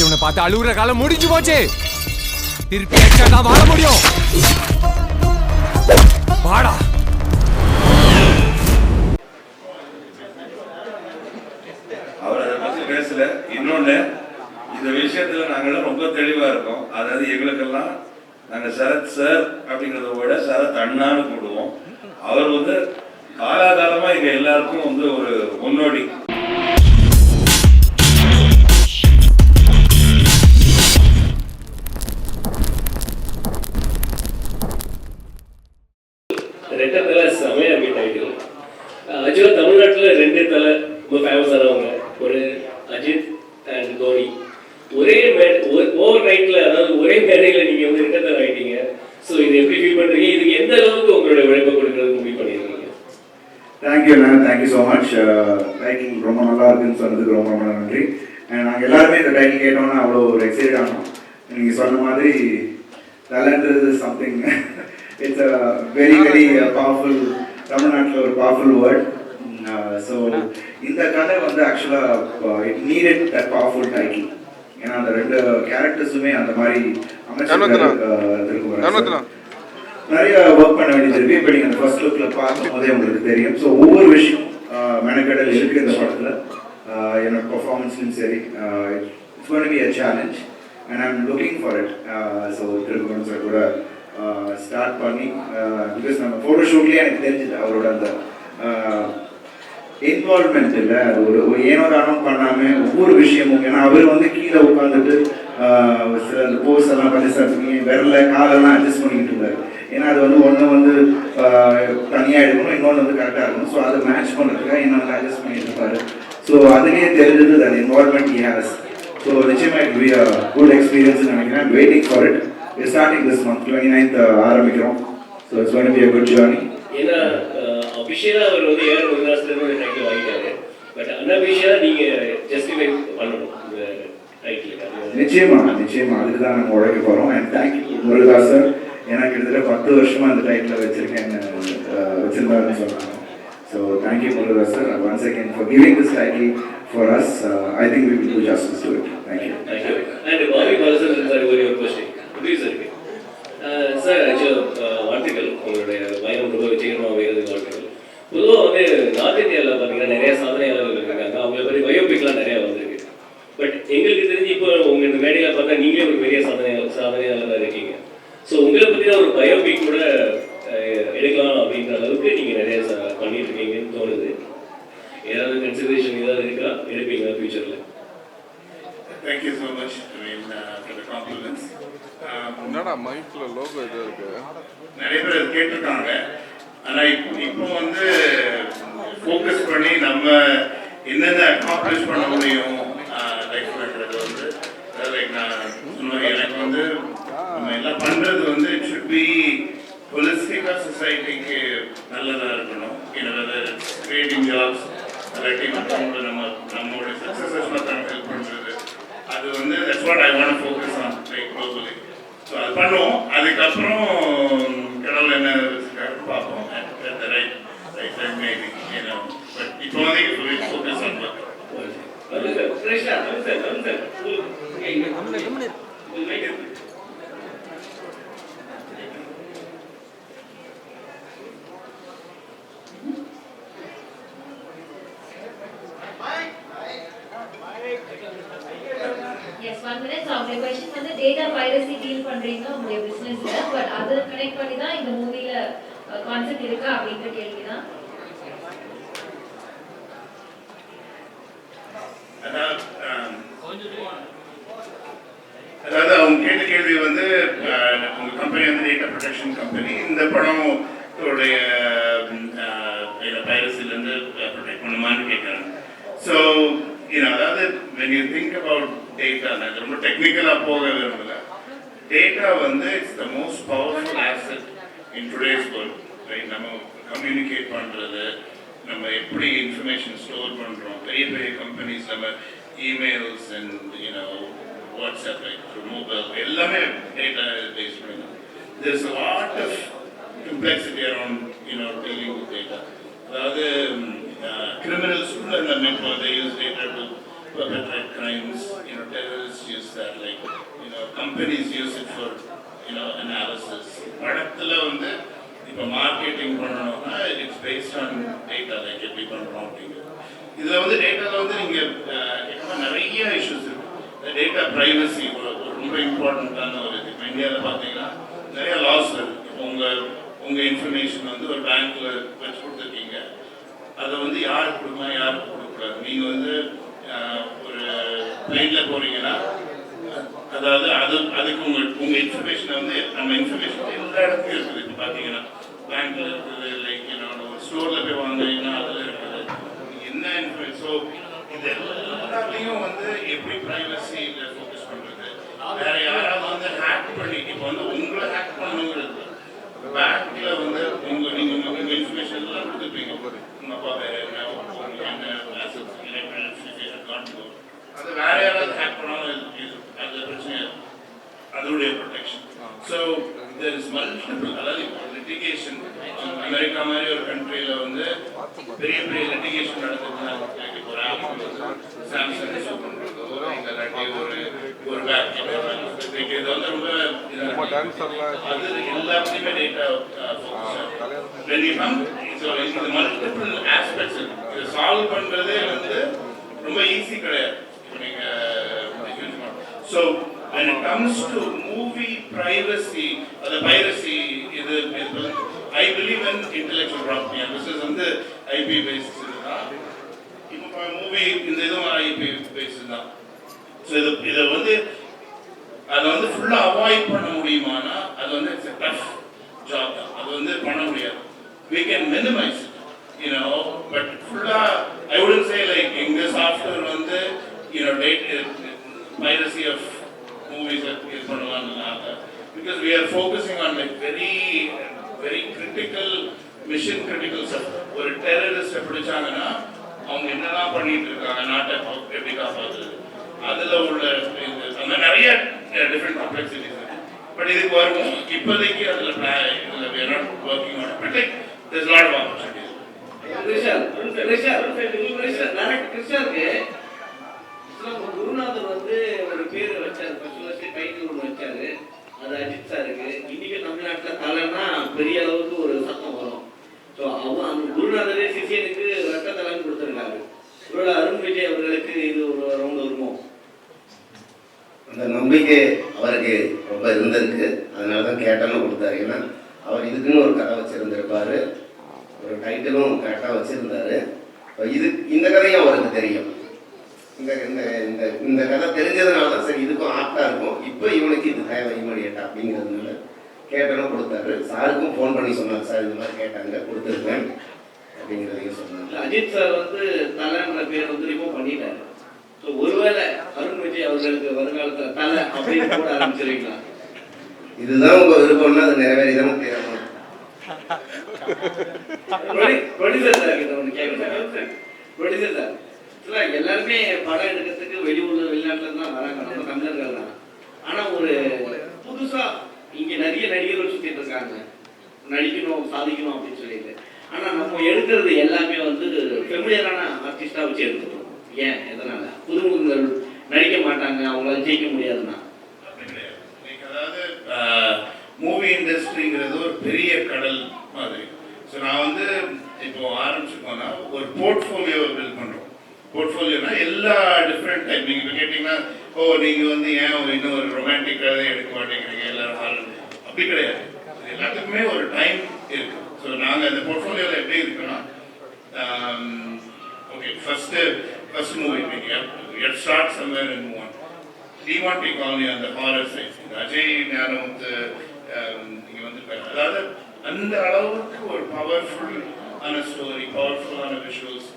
இவனை பார்த்து அழுகுற காலம் முடிஞ்சு போச்சு. திருப்பி தான் வாழ முடியும்? வாடா. அவர் அதை பேசல. இன்னொன்னு இந்த விஷயத்துல நாங்கெல்லாம் ரொம்ப தெளிவா இருக்கோம். அதாவது எங்களுக்கெல்லாம் நாங்க சரத் சார் அப்படிங்கிறத விட சரத் அண்ணான்னு கூடுவோம். அவர் வந்து காலாகாலமா எங்க எல்லாருக்கும் வந்து ஒரு முன்னோடி. ஆக்சுவலாக தமிழ்நாட்டில் ரெண்டு தலை ரொம்ப ஃபேமஸ் ஆனவங்க. ஒரு அஜித் அண்ட் தோனி. ஒரே ஓவர் நைட்ல அதாவது ஒரே மேடையில் நீங்கள் வந்து ரெட்டை தலை ஆயிட்டீங்க. ஸோ இது எப்படி ஃபீல் பண்ணுறீங்க இதுக்கு எந்த அளவுக்கு உங்களுடைய உழைப்பை கொடுக்கறதுக்கு முடிவு பண்ணியிருக்கீங்க thank you ma'am thank you so much title ரொம்ப நல்லா இருக்குன்னு சொன்னதுக்கு ரொம்ப ரொம்ப நன்றி. நாங்கள் எல்லாருமே இந்த டைட்டில் கேட்டோம்னா அவ்வளோ ஒரு எக்ஸைட் ஆனோம். நீங்கள் சொன்ன மாதிரி talent something it's a very very powerful தமிழ்நாட்டில் ஒரு பவர்ஃபுல் வேர்ட் ஸோ இந்த கதை வந்து ஆக்சுவலாக it needed that powerful title ஏன்னா அந்த ரெண்டு கேரக்டர்ஸுமே அந்த மாதிரி அமைச்சிருக்காரு நிறைய ஒர்க் பண்ண வேண்டியது இருக்கு. இப்போ நீங்க அந்த ஃபர்ஸ்ட் லுக்ல பார்க்கும் போதே உங்களுக்கு தெரியும். ஸோ ஒவ்வொரு விஷயம் மெனக்கெடல் இருக்கு இந்த படத்துல. என்னோட பெர்ஃபார்மன்ஸ்லையும் சரி. It's gonna be a challenge and I'm looking for it so Thirukumaran sir கூட ஸ்டார்ட் பண்ணி பிகாஸ் நம்ம ஃபோட்டோ ஷூட்லேயே எனக்கு தெரிஞ்சுது அவரோட அந்த இன்வால்மெண்ட் இல்லை. ஒரு ஒரு ஏனோ தானம் பண்ணாமல் ஒவ்வொரு விஷயமும் ஏன்னா அவர் வந்து கீழே உட்காந்துட்டு சில அந்த போஸ் எல்லாம் பண்ணி சாப்பிட்டு விரல காலெல்லாம் அட்ஜஸ்ட் பண்ணிக்கிட்டு இருந்தார். ஏன்னா அது வந்து ஒன்று வந்து தனியாக எடுக்கணும் இன்னொன்று வந்து கரெக்டாக இருக்கணும். ஸோ அதை மேட்ச் பண்ணுறதுக்காக என்ன வந்து அட்ஜஸ்ட் பண்ணிட்டு இருப்பாரு. ஸோ அதுலேயே தெரிஞ்சது தட் இன்வால்மெண்ட் ஹேஸ் ஸோ நிச்சயமாக it be a good experience நினைக்கிறேன். Waiting for it starting this month twenty ninth ஆரம்பிக்கிறோம். So it's going be a good journey ஏன்னா அபிஷியலாக அவர் வந்து ஏழு முன்னாசிலேருந்து டைட்டில் வாங்கிட்டாரு. பட் அன்அபிஷியலாக நீங்கள் ஜஸ்டிஃபை பண்ணணும் இந்த டைட்டில் நிச்சயமா நிச்சயமா. அதுக்கு தான் நம்ம உழைக்க போறோம். அண்ட் தேங்க்யூ முருகதாஸ் சார் ஏன்னா கிட்டத்தட்ட பத்து வருஷமா அந்த டைட்டில் வச்சிருக்கேன் வச்சிருந்தாருன்னு சொன்னாங்க so thank you Murugadoss sir once again for giving this title for us I think we will do justice to it thank you thank you and Bobby Balachandran sir ஒரே question sir ஆக்சுவலாக வாழ்த்துக்கள் உங்களுடைய பயணம் ரொம்ப வெற்றிகரமாக அமைகிறது வாழ்த்துக்கள் பொதுவாக வந்து நார்த் இந்தியாவில் பார்த்தீங்கன்னா நிறைய சாதனையாளர்கள் இருக்காங்க அவங்கள பற்றி பயோபிக்லாம் நிறைய வந்திருக்கு பட் எங்களுக்கு தெரிஞ்சு இப்போ உங்க இந்த மேடையில் பார்த்தா நீங்களே ஒரு பெரிய சாதனை சாதனையாளராக இருக்கீங்க ஸோ உங்களை பற்றி ஒரு பயோபிக் கூட அஹ், எடுக்கலாம் அப்படின்ற அளவுக்கு நீங்கள் நிறைய ச- பண்ணிட்டு இருக்கீங்கன்னு தோணுது ஏதாவது கன்சிடரேஷன் ஏதாவது இருக்கா எடுப்பீங்களா ஃபியூச்சரில் Thank you so much, I mean, uh, for the compliments. Um, என்னடா மைக்ல லோகோ இது இருக்கு நிறைய பேர் அது கேட்டிருக்காங்க ஆனா இப்போ இப்போ வந்து ஃபோக்கஸ் பண்ணி நம்ம என்னென்ன அக்காம்ப்ளிஷ் பண்ண முடியும் லைஃப்லன்றது வந்து லைக் நான் எனக்கு வந்து நம்ம எல்லாம் பண்றது வந்து இட் ஷுட் பி சொசைட்டிக்கு நல்லதா இருக்கணும் ஏன்னா கிரியேட்டிங் ஜாப்ஸ் இல்லாட்டி மற்றவங்கள நம்ம நம்மளோட சக்ஸஸஸ் மற்றவங்க ஹெல்ப் அது வந்து that's what I want focus on like globally so அது பண்ணுவோம் அதுக்கப்புறம் கடவுள் என்ன பார்ப்போம் right right right right time இப்போ வந்து focus on yes one minute அவங்களுடைய கொஸ்டின் வந்து டேட்டா பைரசி டீல் பண்றீங்க உங்களுடைய பிசினஸ்ல பட் அதை கனெக்ட் பண்ணி தான் இந்த மூவில கான்செப்ட் uh, இருக்கா? அப்படின்ற கேள்விதான். அதாவது ஆம், அதாவது அவங்க கேட்ட கேள்வி வந்து அஹ், உங்க கம்பெனி வந்து டேட்டா ப்ரொடெக்ஷன் கம்பெனி இந்த படம் உடைய பைரசிலேருந்து ப்ரொடெக்ட் பண்ணுமான்னு கேட்குறாங்க ஸோ அதாவது when you think about data நான் ரொம்ப டெக்னிக்கலாக போக விரும்பல டேட்டா வந்து it's the most powerful asset in today's world right நம்ம கம்யூனிகேட் பண்ணுறது நம்ம எப்படி இன்ஃபர்மேஷன் ஸ்டோர் பண்ணுறோம் பெரிய பெரிய கம்பெனிஸ் நம்ம emails and you know WhatsApp like mobile எல்லாமே டேட்டா பேஸ் பண்ணி there's a lot of complexity around you know dealing with data. அதாவது கிரிமினல்ஸ் உள்ள நம்ம இப்போ they use data to perpetrate crimes you know terrorists use there, like, companies use it for you know analysis படத்தில் வந்து இப்போ marketing பண்ணணும்னா it's based on data like எப்படி பண்ணுறோம் அப்படிங்கிறது. இதில் வந்து டேட்டாவில் வந்து நீங்கள் நிறைய இஷ்யூஸ் இருக்கு. டேட்டா ப்ரைவசி ரொம்ப இம்பார்ட்டண்ட்டான ஒரு இது. இப்போ இந்தியாவில் பார்த்தீங்கன்னா நிறைய லாஸ் இருக்கு. இப்போ உங்கள் உங்கள் இன்ஃபர்மேஷன் வந்து ஒரு பேங்க்கில் வச்சு கொடுத்துருக்கீங்க. அதை வந்து யாருக்கு கொடுக்கலாம் யாருக்கு கொடுக்கக்கூடாது? நீங்கள் வந்து ஒரு பிளேனில் போகிறீங்கன்னா அதாவது அது அதுக்கு உங்களுக்கு உங்கள் இன்ஃபர்மேஷனை வந்து நம்ம இன்ஃபர்மேஷன் எல்லா இடத்துலையும் இருக்குது. இப்போ பார்த்தீங்கன்னா பேங்க்ல இருக்குது லைக் ஒரு ஸ்டோர்ல போய் வாங்குறீங்கன்னா அதில் இருக்குது. என்ன இன்ஃபர்மேஷன் ஸோ இது எல்லாத்தையும் வந்து எப்படி ப்ரைவசியில் ஃபோக்கஸ் பண்ணுறது வேற யாராவது வந்து ஹேக் பண்ணி இப்போ வந்து உங்களை ஹேக் பண்ணுங்கிறது பேங்க்ல வந்து உங்க நீங்க உங்க உங்க இன்ஃபர்மேஷன் எல்லாம் கொடுத்துருப்பீங்க உங்க அப்பா பேர் என்ன உங்களுக்கு என்ன assets, electricity, account number. அது வேற யாராவது ஹேக் பண்ணாலும் இது- இது- அது பிரச்சனை இல்லை. அதனுடைய protection so there is multiple அதாவது இப்போ லிட்டிகேஷன் அமெரிக்கா மாதிரி ஒரு கண்ட்ரியில் வந்து பெரிய பெரிய லிட்டிகேஷன் நடந்துச்சுன்னா like இப்போ ஒரு ஆப்பிள் சாம்சங் இஷ்யூ பண்ணுறதோ இல்லாட்டி ஒரு ஒரு பேக் இது வந்து ரொம்ப ரொம்ப டான்ஸர்லாம் அது எல்லாத்துலேயுமே data when you come so இந்த மல்டிபிள் ஆஸ்பெக்ட்ஸ் இதை சால்வ் பண்றதே வந்து ரொம்ப ஈஸி கிடையாது இப்போ நீங்க so when it comes to movie privacy uh, அந்த piracy இது இது I believe in intellectual property and this is வந்து ஐபி பேசிஸ் இதுதான் இப்போ மூவி இந்த இதுவும் ஐபி பேசிஸ் தான். ஸோ இது இதை வந்து அதை வந்து ஃபுல்லாக அவாய்ட் பண்ண முடியுமானா அது வந்து இட்ஸ் டஃப் ஜாப் தான். அது வந்து பண்ண முடியாது. We can minimize it you know but ஃபுல்லாக ஐ உடன் சே லைக் எங்க சாஃப்ட்வேர் வந்து you know piracy of movies that is going on in Artha. Because we are focusing on like very, very critical, mission critical stuff. ஒரு டெரரிஸ்டை பிடிச்சாங்கன்னா அவங்க என்னதான் பண்ணிட்டு இருக்காங்க நாட்டை எப்படி காப்பாற்றுறது அதுல உள்ள அந்த நிறைய டிஃப்ரெண்ட் காம்ப்ளெக்சிட்டிஸ் பட் இதுக்கு வருவோம் இப்போதைக்கு அதில் இதில் we are working on but like this lot of opportunities Krishna Krishna Krishna கிருஷ்ணாவுக்கு கிருஷ்ணர் குருநாதர் வந்து ஒரு பேர் வச்சாரு. பத்து வருஷம் டைட்டில் ஒன்று வச்சாரு. அது அஜித் சாருக்கு. இன்னைக்கு தமிழ்நாட்டில் தலைன்னா பெரிய அளவுக்கு ஒரு சத்தம் வரும். ஸோ அவன் அந்த குருநாதரே சிஷியனுக்கு ரத்த தலைன்னு கொடுத்துருக்காரு. ஒருவேளை அருண் விஜய் அவர்களுக்கு இது ஒரு ரவுண்ட் வருமோ? அந்த நம்பிக்கை அவருக்கு ரொம்ப இருந்திருக்கு. அதனால தான் கேட்டனும் கொடுத்தாரு. ஏன்னா அவர் இதுக்குன்னு ஒரு கதை வச்சிருந்திருப்பாரு. ஒரு டைட்டிலும் கரெக்டாக வச்சிருந்தாரு. இது இந்த கதையும் அவருக்கு தெரியும். இந்த இந்த இந்த இந்த கதை தெரிஞ்சதுனால தான் சரி இதுக்கும் ஆப்டாக இருக்கும். இப்போ இவனுக்கு இது தேவை இமீடியட்டா அப்படிங்கிறதுனால கேட்டனும் கொடுத்தாரு. சாருக்கும் ஃபோன் பண்ணி சொன்னார் சார் இந்த மாதிரி கேட்டாங்க கொடுத்துருக்கேன் அப்படிங்கிறதையும் சொன்னாங்க அஜித் சார் வந்து தலைன்ற பேர் வந்து ரிமூவ் பண்ணிட்டாரு. ஸோ ஒருவேளை அருண் விஜய் அவர்களுக்கு வருங்காலத்துல தலை அப்படின்னு போட ஆரம்பிச்சிருவீங்களா? இதுதான் உங்கள் விருப்பம்னா அது நிறைவேறிதானே தேவை ப்ரொடியூசர் சார் கிட்ட ஒன்று கேட்குறேன் ப்ரொடியூசர் சார். எல்லாருமே படம் எடுக்கிறதுக்கு வெளியூர்ல வெளிநாட்டுல தான் வராங்க. நம்ம தமிழர்கள் தான். ஆனா ஒரு புதுசா இங்க நிறைய நடிகர்கள் சுத்திட்டு இருக்காங்க. நடிக்கணும் சாதிக்கணும் அப்படின்னு சொல்லிட்டு. ஆனா நம்ம எடுக்கிறது எல்லாமே வந்து ஃபெமிலியரான ஆர்டிஸ்டா வச்சு எடுத்துக்கணும் ஏன்? எதனால? புதுமுகங்கள் நடிக்க மாட்டாங்க அவங்களால ஜெயிக்க முடியாதுன்னா. அதாவது மூவி இண்டஸ்ட்ரிங்கிறது ஒரு பெரிய கடல் மாதிரி. ஸோ நான் வந்து இப்போ ஆரம்பிச்சுக்கோன்னா ஒரு போர்ட்ஃபோலியோ பில்ட் போர்ட்ஃபோலியோனா எல்லா டிஃப்ரெண்ட் டைப் நீங்கள் இப்போ கேட்டிங்கன்னா ஓ நீங்கள் வந்து ஏன் ஒரு இன்னும் ஒரு ரொமான்டிக் கதை எடுக்க மாட்டேங்கிறீங்க எல்லாரும் ஹால் அப்படி கிடையாது. இது எல்லாத்துக்குமே ஒரு டைம் இருக்கு. ஸோ நாங்கள் அந்த போர்ட்ஃபோலியோவில் எப்படி இருக்குன்னா okay first first movie it start somewhere in move Demonte colony அந்த horror size Ajay Gnanamuthu um, இங்கே வந்து அதாவது அந்த அளவுக்கு ஒரு பவர்ஃபுல் ஆன ஸ்டோரி பவர்ஃபுல்லான விஷுவல்ஸ்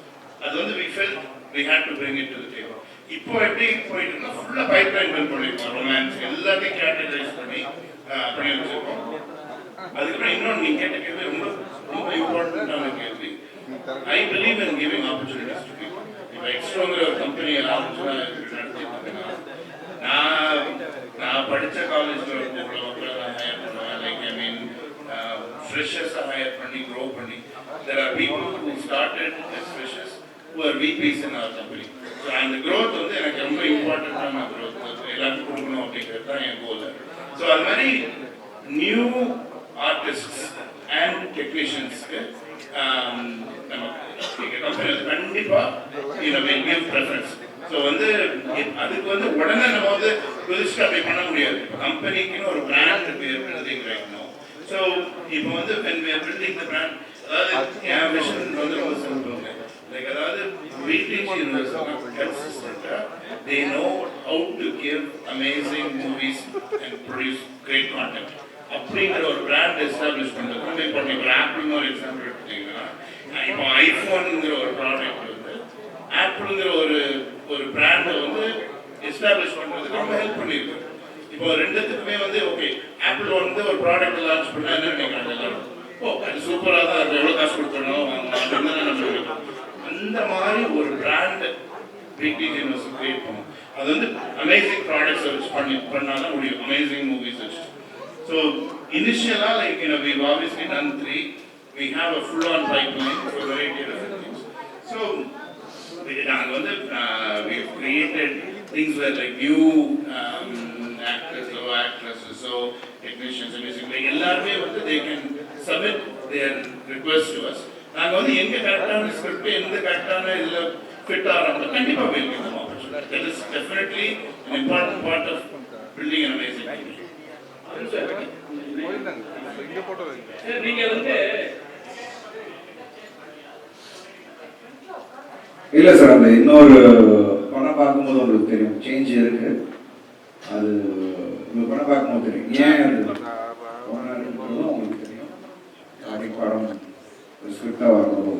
அது வந்து we fell we had to bring it to the table இப்போ எப்படி போயிட்டு இருக்கோம் ஃபுல்லாக பைப் லைன் பில் பண்ணிருக்கோம். ரொமான்ஸ் எல்லாத்தையும் கேட்டகரைஸ் பண்ணி பண்ணி வச்சிருக்கோம். அதுக்கப்புறம் இன்னொன்று நீங்க கேட்ட கேள்வி ரொம்ப ரொம்ப இம்பார்ட்டன்டான கேள்வி. I believe in giving opportunities to people இப்போ எக்ஸ்ட்ரோங்கிற ஒரு கம்பெனி ஆரம்பிச்சுன்னா நடத்திட்டு நான் நான் படித்த காலேஜில் இருக்க உள்ள மக்களை நான் ஹையர் பண்ணுவேன் லைக் ஐ மீன் ஃப்ரெஷர்ஸை ஹையர் பண்ணி க்ரோ பண்ணி there are people who started as who are VPs in our company. So அந்த க்ரோத் வந்து எனக்கு ரொம்ப இம்பார்ட்டண்ட்டான க்ரோத் எல்லாருக்கும் கொடுக்கணும் அப்படிங்கிறது தான் என் கோல் ஸோ அது மாதிரி நியூ ஆர்டிஸ்ட் அண்ட் டெக்னீஷியன்ஸ்க்கு நமக்கு எங்கள் கம்பெனி வந்து கண்டிப்பாக ப்ரெஃபரன்ஸ் ஸோ வந்து அதுக்கு வந்து உடனே நம்ம வந்து புதுசாக அப்படி பண்ண முடியாது. கம்பெனிக்குன்னு ஒரு பிராண்ட் பேர் பில்டிங் வைக்கணும். ஸோ இப்போ வந்து when we are building the brand அதாவது என் விஷன் வந்து ரொம்ப சிம்பிள் லைக் அதாவது வீட்டிங் கன்சிஸ்டண்டாக they know how to give amazing movies and produce great content அப்படிங்கிற ஒரு பிராண்ட் எஸ்டாப்ளிஷ் பண்ணுறது வந்து இப்போ நீங்கள் ஆப்பிள்னு ஒரு எக்ஸாம்பிள் எடுத்தீங்கன்னா இப்போ ஐஃபோனுங்கிற ஒரு ப்ராடக்ட் வந்து ஆப்பிள்ங்கிற ஒரு ஒரு பிராண்டை வந்து எஸ்டாப்ளிஷ் பண்ணுறதுக்கு ரொம்ப ஹெல்ப் பண்ணியிருக்கு இப்போ ரெண்டுத்துக்குமே வந்து ஓகே ஆப்பிள் வந்து ஒரு ப்ராடக்ட் லான்ச் பண்ணால் என்ன நினைக்கிறாங்க எல்லாரும்? ஓ அது சூப்பராக தான் இருக்கும் எவ்வளோ காசு கொடுக்கணும் அப்படின்னு தான் நம்ம அந்த மாதிரி ஒரு பிராண்ட் பிக் யூனிவர்ஸ் கிரியேட் பண்ணும். அது வந்து அமேசிங் ப்ராடக்ட்ஸ் வச்சு பண்ணி பண்ணால் தான் முடியும் அமேசிங் மூவிஸ் வச்சு ஸோ இனிஷியலாக like you we've obviously done three. We have a full on pipeline for variety of things. So நாங்கள் வந்து we have created things where like new um, actors low actresses so technicians and music like எல்லாருமே வந்து they can submit their request to us நாங்கள் வந்து எங்க கரெக்டான script எந்த கரெக்டான இதில் ஃபிட் ஆகிறோம் கண்டிப்பாக opportunity that is definitely an important part of building an amazing team நீங்க வந்து இல்லை சார் அந்த இன்னொரு படம் பார்க்கும்போது உங்களுக்கு தெரியும். சேஞ்ச் இருக்கு. அது இந்த படம் பார்க்கும்போது தெரியும். ஏன் இருக்கும்போதும் உங்களுக்கு தெரியும். நாளைக்கு படம் ஸ்கிரிப்டாக வரும்போது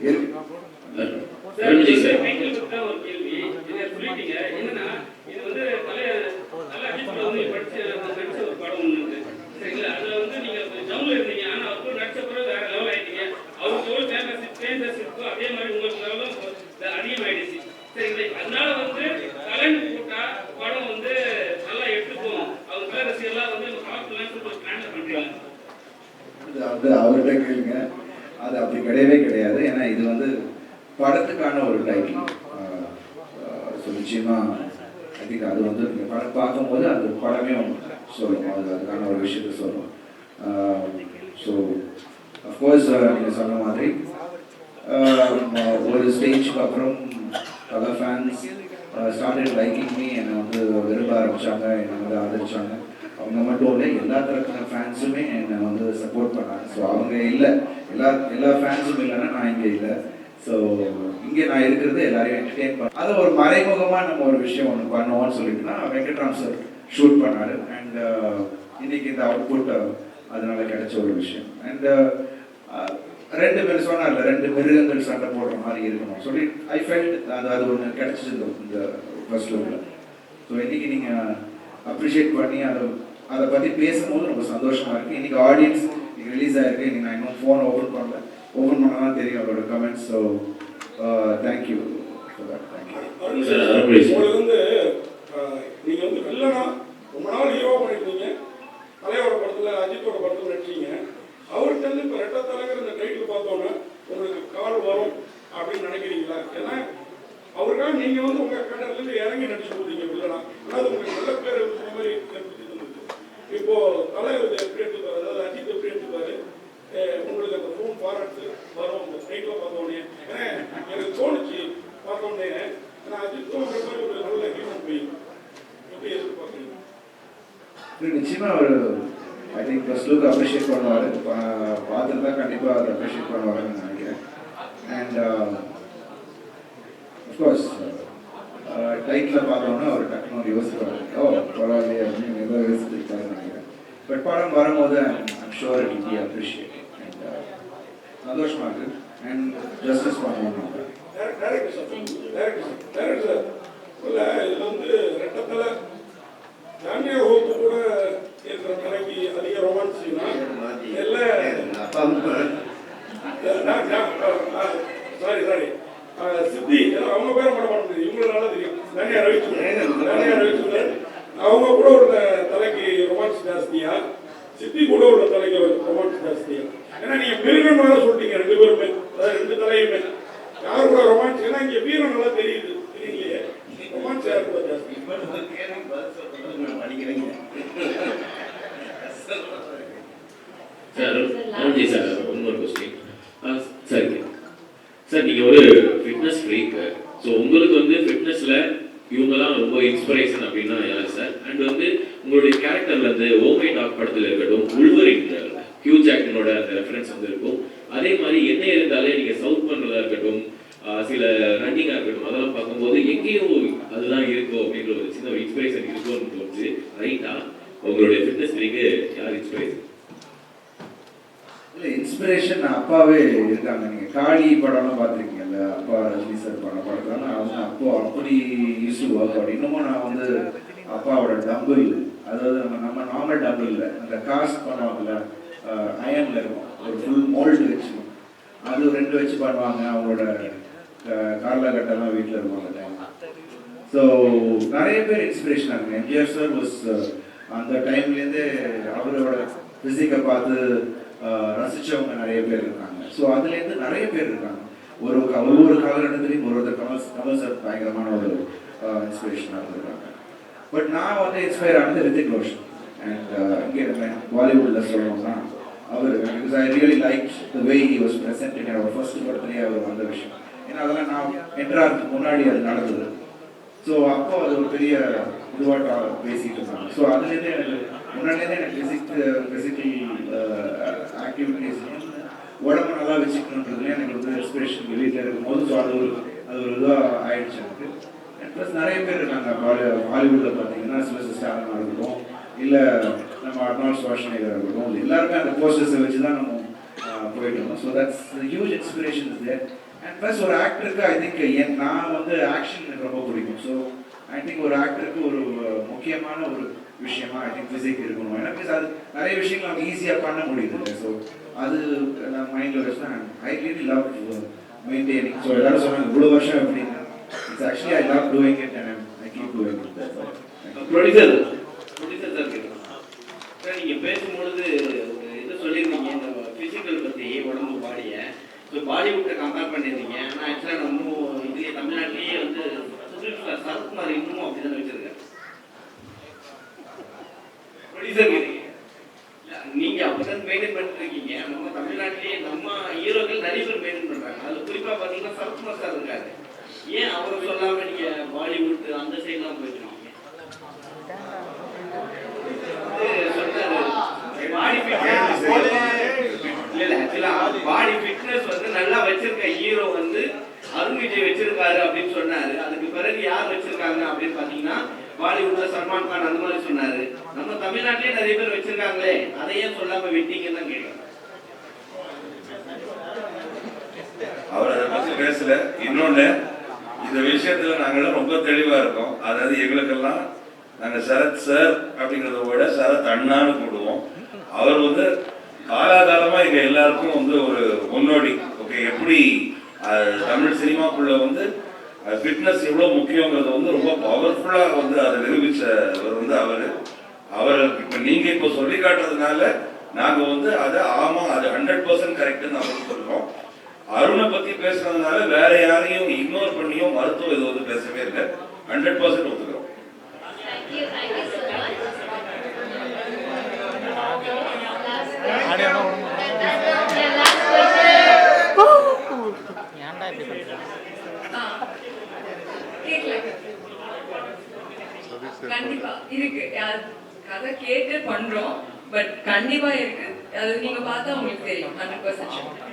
தெரியும் இருக்கு ரவிஜி சார் மைக்கேல் கிட்ட ஒரு கேள்வி இதை சொல்லிட்டீங்க என்னன்னா இது வந்து தலை தலை அஜித் வந்து படிச்ச நடிச்ச ஒரு படம் ஒன்று இருக்கு சரிங்களா அதுல வந்து நீங்க ஜவுல இருந்தீங்க ஆனா அவருக்கு நடிச்ச பிறகு வேற லெவல் ஆயிட்டீங்க அவருக்கு எவ்வளவு ஃபேமஸ் ஃபேமஸ் இருக்கோ அதே மாதிரி உங்களுக்கு லெவலும் அதிகமாயிடுச்சு சரிங்களா அதனால வந்து தலைன்னு போட்டா படம் வந்து நல்லா எடுத்துக்கும். அவங்க வந்து பண்றீங்க. அது அவர்கிட்ட கேளுங்க. அது அப்படி கிடையவே கிடையாது. ஏன்னா இது வந்து படத்துக்கான ஒரு டைட்டில் ஸோ ஐ திங்க் அது வந்து நீங்கள் படம் பார்க்கும்போது அந்த படமே சொல்லணும் அது அதுக்கான ஒரு விஷயத்த சொல்லும். ஸோ அஃப்கோர்ஸ் நீங்கள் சொன்ன மாதிரி ஒரு ஸ்டேஜ்க்கு அப்புறம் பல ஃபேன்ஸ் ஸ்டார்டட் லைக்கிங் மீ என்னை வந்து விரும்ப ஆரம்பித்தாங்க என்னை வந்து ஆதரித்தாங்க அவங்க மட்டும் இல்லை எல்லா தரப்பின ஃபேன்ஸுமே என்னை வந்து சப்போர்ட் பண்ணாங்க. ஸோ அவங்க இல்லை. எல்லா எல்லா ஃபேன்ஸும் இல்லைன்னா நான் இங்கே இல்லை. ஸோ இங்கே நான் இருக்கிறது எல்லாரையும் என்டர்டெயின் பண்ண அதை ஒரு மறைமுகமாக நம்ம ஒரு விஷயம் ஒன்று பண்ணுவோம்னு சொல்லிட்டுனா வெங்கட்ராம் சார் ஷூட் பண்ணாரு. அண்ட் uh, இன்னைக்கு இந்த அவுட்புட் அதனால கிடைச்ச ஒரு விஷயம். அண்ட் ரெண்டு பேர் சொன்னார்ல ரெண்டு மிருகங்கள் சண்டை போடுற மாதிரி இருக்கணும். சொல்லி ஐ ஃபெல்ட் அது அது ஒன்று கிடைச்சிது இந்த- லுக்கில் ஸோ இன்னைக்கு நீங்கள் அப்ரிஷியேட் பண்ணி அதை அதை பற்றி பேசும்போது ரொம்ப சந்தோஷமா இருக்கு. இன்னைக்கு ஆடியன்ஸ் ரிலீஸ் ஆயிருக்கு. இன்னைக்கு நான் இன்னும் ஃபோன் ஓப்பன் பண்ணல. ஓப்பன் பண்ணால் தான் தெரியும் அவரோட கமெண்ட்ஸ் ஸோ தேங்க்யூ. உங்களுக்கு நீங்க வந்து வில்லனா ரொம்ப நாள் ஹீரோ பண்ணிருக்கீங்க தலையோட படத்துல அஜித்தோட படத்துல நடிச்சீங்க. அவர்கிட்ட இருந்து இப்ப ரெட்ட தலைங்கிற இந்த டைட்டில் பார்த்தோன்னே உங்களுக்கு கால் வரும் அப்படின்னு நினைக்கிறீங்களா ஏன்னா அவருக்காக நீங்க வந்து உங்க கடல்ல இறங்கி நடிச்சு போறீங்க வில்லனா அது உங்க நல்ல பேரு இருக்கிற மாதிரி ஏற்படுத்தி தந்தது இப்போ தலைவர் எப்படி எடுத்துப்பாரு அதாவது அஜித் எப்படி எடுத்துப்பாரு அஹ், உங்களுக்கு அந்த ஃபோன் பாராட்டு வரும் அந்த டைட்டில் பார்த்த உடனே ஏன்னா எனக்கு தோணுச்சு பார்த்த உடனே நான் அஜித்தும் உங்களை மாதிரி ஒரு நல்ல ஹீரோ போய் எப்படி எதிர்பார்க்குறீங்க இல்லை நிச்சயமா அவர் I think first look appreciate பண்ணுவார் பார்த்துருந்தா கண்டிப்பாக அதை அப்ரிஷியேட் பண்ணுவாருன்னு நினைக்கிறேன் அண்ட் அஃப்கோர்ஸ் டைட்டில் பார்த்தோன்னா அவர் டக்குனு ஒரு யோசிப்பார் ஓ பரவாயில்லையே அப்படின்னு ஏதோ யோசிச்சிருக்காருன்னு நினைக்கிறேன் படம் வரும்போது I'm sure it be appreciate and சந்தோஷமாக இருக்கு அண்ட் ஜஸ்டிஸ் இல்லை இதில் வந்து ரெட்டத்தலை ஜாமியா ஹோப்பு கூட இருக்கிற தலைக்கு அதிக அம்மா சாரி சாரி சித்தி அவங்க பேரை பண்ண முடியாது இவங்களுக்கு நல்லா தெரியும் தனியா ரவிச்சந்திரன் தனியா ரவிச்சந்திரன் அவங்க கூட உள்ள தலைக்கு ரொமான்ஸ் ஜாஸ்தியா சித்தி கூட உள்ள தலைக்கு ரொமான்ஸ் ஜாஸ்தியா ஏன்னா நீங்க மிருகமாக சொல்லிட்டீங்க. ரெண்டு பேருமே அதாவது ரெண்டு தலையுமே யார் கூட ரொமான்ஸ் ஏன்னா இங்க வீரம் நல்லா தெரியுது வைங்க சார் அருண்ஜி சார் இன்னொரு கொஸ்டின் சார் சார் நீங்க ஒரு ஃபிட்னஸ் ஃப்ரீக் ஸோ உங்களுக்கு வந்து ஃபிட்னஸ்ல இவங்கெல்லாம் ரொம்ப இன்ஸ்பிரேஷன் அப்படின்னா யார் சார் அண்ட் வந்து உங்களுடைய கேரக்டர்ல இருந்து ஓமை டாக் படத்துல இருக்கட்டும் உள்வரின் ஹியூ ஜாக்மனோட அந்த ரெஃபரன்ஸ் வந்து இருக்கும் அதே மாதிரி என்ன இருந்தாலே நீங்க சவுத் பண்றதா இருக்கட்டும் ஆஹ் சில ரன்னிங்கா இருக்கட்டும் அதெல்லாம் பார்க்கும்போது எங்கேயும் அதுதான் இருக்கும் அப்படின்ற ஒரு சின்ன ஒரு இன்ஸ்பிரேஷன் இருக்கும்னு தோணுச்சு ரைட்டா உங்களுடைய ஃபிட்னஸ் ஃப்ரீக்கு யார் இன்ஸ்பிரேஷன் இல்லை இன்ஸ்பிரேஷன் அப்பாவே இருக்காங்க. நீங்கள் காளி படம்லாம் பார்த்துருக்கீங்கல்ல அப்பா ரஜினி சார் பண்ண படத்தெல்லாம் நான் வந்து அப்போ அப்படி யூஸ் டு ஒர்க் இன்னமும் நான் வந்து அப்பாவோட டம்பிள் அதாவது நம்ம நம்ம நார்மல் டம்பிள் இல்லை. அந்த காஸ்ட் பண்ணுவாங்கல்ல அயனில் இருக்கும். ஒரு ஃபுல் மோல்டு வச்சு. அது ரெண்டு வச்சு பண்ணுவாங்க. அவங்களோட கார்ல கட்டெல்லாம் வீட்டில் இருப்பாங்க ஸோ நிறைய பேர் இன்ஸ்பிரேஷன் ஆகுங்க. எம்ஜிஆர் சார் வாஸ் அந்த டைம்லேருந்தே அவரோட பிசிக்கை பார்த்து ரசித்தவங்க நிறைய பேர் இருக்காங்க. ஸோ அதுலேருந்து நிறைய பேர் இருக்காங்க. ஒரு ஒவ்வொரு காலகட்டத்திலையும் ஒரு ஒருத்தர் கமல் கமல் சார் பயங்கரமான ஒரு இன்ஸ்பிரேஷனாக இருந்திருக்காங்க. பட் நான் வந்து இன்ஸ்பயர் ஆனது ரித்திக் ரோஷன். அண்ட் இங்கே நம்ம பாலிவுட்டில் சொல்லணும்னா அவர் because I really like the way he was present in our first படத்துலேயே அவர் வந்த விஷயம். ஏன்னா அதெல்லாம் நான் என்ட்ராகிறதுக்கு முன்னாடி அது நடந்தது. ஸோ அப்போ அது ஒரு பெரிய இதுவாக பேசிட்டு இருந்தாங்க. ஸோ அதுலேருந்து எனக்கு முன்னாடிலேருந்து எனக்கு ஃபிசிக் ஃபிசிக்கல் ஆக்டிவிட்டிஸ் உடம்பு நல்லா வச்சுக்கணுன்றதுல எனக்கு வந்து இன்ஸ்பிரேஷன் வெளியில் இருக்கும்போது ஸோ அது ஒரு அது ஒரு இதாக ஆயிடுச்சு எனக்கு. ப்ளஸ் நிறைய பேர் இருக்காங்க பாலி ஹாலிவுட்டில் பார்த்தீங்கன்னா சில ஸ்டாலினாக இருக்கட்டும் இல்லை நம்ம அர்னால்ட் ஸ்வாஷனேகர் இருக்கட்டும் எல்லாருமே அந்த போஸ்டர்ஸை வச்சு தான் நம்ம போயிட்டு இருந்தோம் ஸோ தட்ஸ் ஹியூஜ் இன்ஸ்பிரேஷன் இது அண்ட் ப்ளஸ் ஒரு ஆக்டருக்கு ஐ திங்க் என் நான் வந்து ஆக்ஷன் எனக்கு ரொம்ப பிடிக்கும். ஸோ ஐ திங்க் ஒரு ஆக்டருக்கு ஒரு முக்கியமான ஒரு விஷயமா ஐ திங்க் ஃபிசிக் இருக்கணும். ஏன்னா அது நிறைய விஷயங்கள் நம்ம ஈஸியாக பண்ண முடியுது ஸோ அது நான் மைண்டில் வச்சு I really love maintaining so எல்லாரும் சொன்னாங்க இவ்வளோ வருஷம் எப்படின்னா it's actually I love doing it and I keep doing it producer sir கேட்கணும் சார் நீங்கள் பேசும்பொழுது ஒரு இது சொல்லியிருந்தீங்க இந்த ஃபிசிக்கல் பற்றி உடம்பு பாடியை ஸோ பாலிவுட்டை கம்பேர் பண்ணியிருந்தீங்க ஆனால் ஆக்சுவலாக நம்ம இதுலேயே தமிழ்நாட்டிலேயே வந்து சுதீப் இன்னமும் அப்படிதான் தான் ப்ரொடியூசர் நீங்க. அப்படிதான் மெயின்டைன் பண்ணிட்டு இருக்கீங்க. நம்ம தமிழ்நாட்டிலேயே நம்ம ஹீரோக்கள் நிறைய பேர் மெயின்டைன் பண்றாங்க. அது குறிப்பா பாத்தீங்கன்னா சரத்குமார் சார் இருக்காரு. ஏன் அவரை சொல்லாம நீங்க பாலிவுட் அந்த சைட்லாம் போயிட்டு இருக்கீங்க பாடி ஃபிட்னஸ் இல்ல பாடி வந்து நல்லா வச்சிருக்க ஹீரோ வந்து அருண் விஜய் வச்சிருக்காரு அப்படின்னு சொன்னாரு. அதுக்கு பிறகு யார் வச்சிருக்காங்க அப்படின்னு பாத்தீங்கன்னா பாலிவுட்ல சல்மான் கான் அந்த மாதிரி சொன்னாரு. நம்ம தமிழ்நாட்டிலே நிறைய பேர் வச்சிருக்காங்களே அதையே சொல்லாம விட்டீங்கன்னு தான் அவர் அதை பத்தி பேசல. இன்னொன்னு இந்த விஷயத்துல நாங்கெல்லாம் ரொம்ப தெளிவா இருக்கோம். அதாவது எங்களுக்கெல்லாம் நாங்க சரத் சார் அப்படிங்கிறத விட சரத் அண்ணான்னு கூடுவோம். அவர் வந்து காலாகாலமா எங்க எல்லாருக்கும் வந்து ஒரு முன்னோடி. ஓகே எப்படி தமிழ் சினிமாக்குள்ள வந்து ஃபிட்னஸ் எவ்வளோ முக்கியங்கிறது வந்து ரொம்ப பவர்ஃபுல்லாக வந்து அதை நிரூபித்தவர் வந்து அவர். அவர் இப்போ நீங்கள் இப்போ சொல்லி காட்டுறதுனால நாங்கள் வந்து அதை ஆமாம் அது ஹண்ட்ரட் பர்சன்ட் கரெக்டுன்னு அவருக்கு சொல்கிறோம் அருணை பற்றி பேசுனதுனால வேற யாரையும் இக்னோர் பண்ணியும் மருத்துவம் இது வந்து பேசவே இல்லை. ஹண்ட்ரட் பர்சன்ட் கண்டிப்பா. இருக்கு. அது கதை கேட்டு பண்றோம். பட் கண்டிப்பா இருக்கு. அது நீங்க பார்த்தா உங்களுக்கு தெரியும். ஹண்ட்ரட் பர்சன்ட்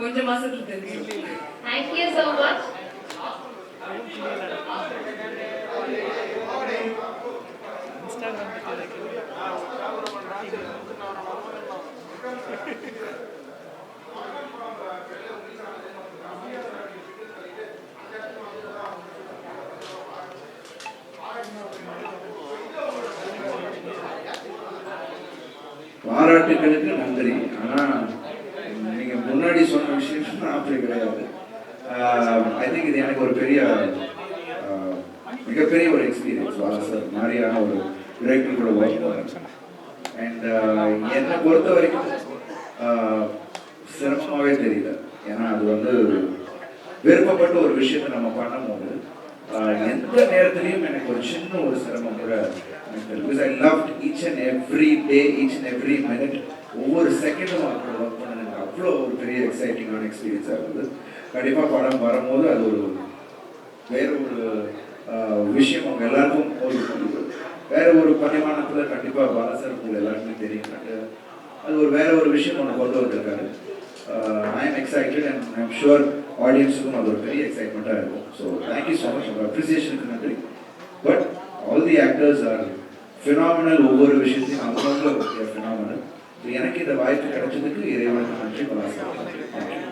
கொஞ்சம் மாசத்துல தெரியும் Thank you so much. பாராட்டுகளுக்கு நன்றி. ஆனால் நீங்கள் முன்னாடி சொன்ன விஷயம் நான் அப்படி கிடையாது ஐ திங்க் இது எனக்கு ஒரு பெரிய மிகப்பெரிய ஒரு எக்ஸ்பீரியன்ஸ் வாலா சார் மாதிரியான ஒரு டிரெக்டர் கூட ஒர்க் அண்ட் என்னை பொறுத்த வரைக்கும் சிறப்பாகவே தெரியல. ஏன்னா அது வந்து விருப்பப்பட்ட ஒரு விஷயத்தை நம்ம பண்ணும்போது எந்த நேரத்துலையும் எனக்கு ஒரு சின்ன ஒரு சிரமம் கூட because I love each and every day each and every minute ஒவ்வொரு செகண்டும் அவரோட ஒர்க் பண்ண எனக்கு அவ்வளோ ஒரு பெரிய எக்ஸைட்டிங்கான எக்ஸ்பீரியன்ஸாக இருந்தது. கண்டிப்பாக படம் வரும்போது அது ஒரு வேற ஒரு விஷயம் அவங்க எல்லாருக்கும் ஒரு வேற ஒரு பரிமாணத்தில் கண்டிப்பாக பாலசர் உங்க எல்லாருக்குமே தெரியும். அது ஒரு வேற ஒரு விஷயம் ஒன்று கொண்டு வந்திருக்காரு. I am excited and I am sure ஆடியன்ஸுக்கும் அது ஒரு பெரிய எக்ஸைட்மெண்ட்டாக இருக்கும். ஸோ தேங்க்யூ ஸோ மச் உங்கள் அப்ரிசியேஷனுக்கு நன்றி. But all the actors are phenomenal ஒவ்வொரு விஷயத்தையும் அவங்கவுங்க ஃபினாமினல் எனக்கு இந்த வாய்ப்பு கிடைச்சதுக்கு இறைவனுக்கு நன்றி. பலாசர் தேங்க்யூ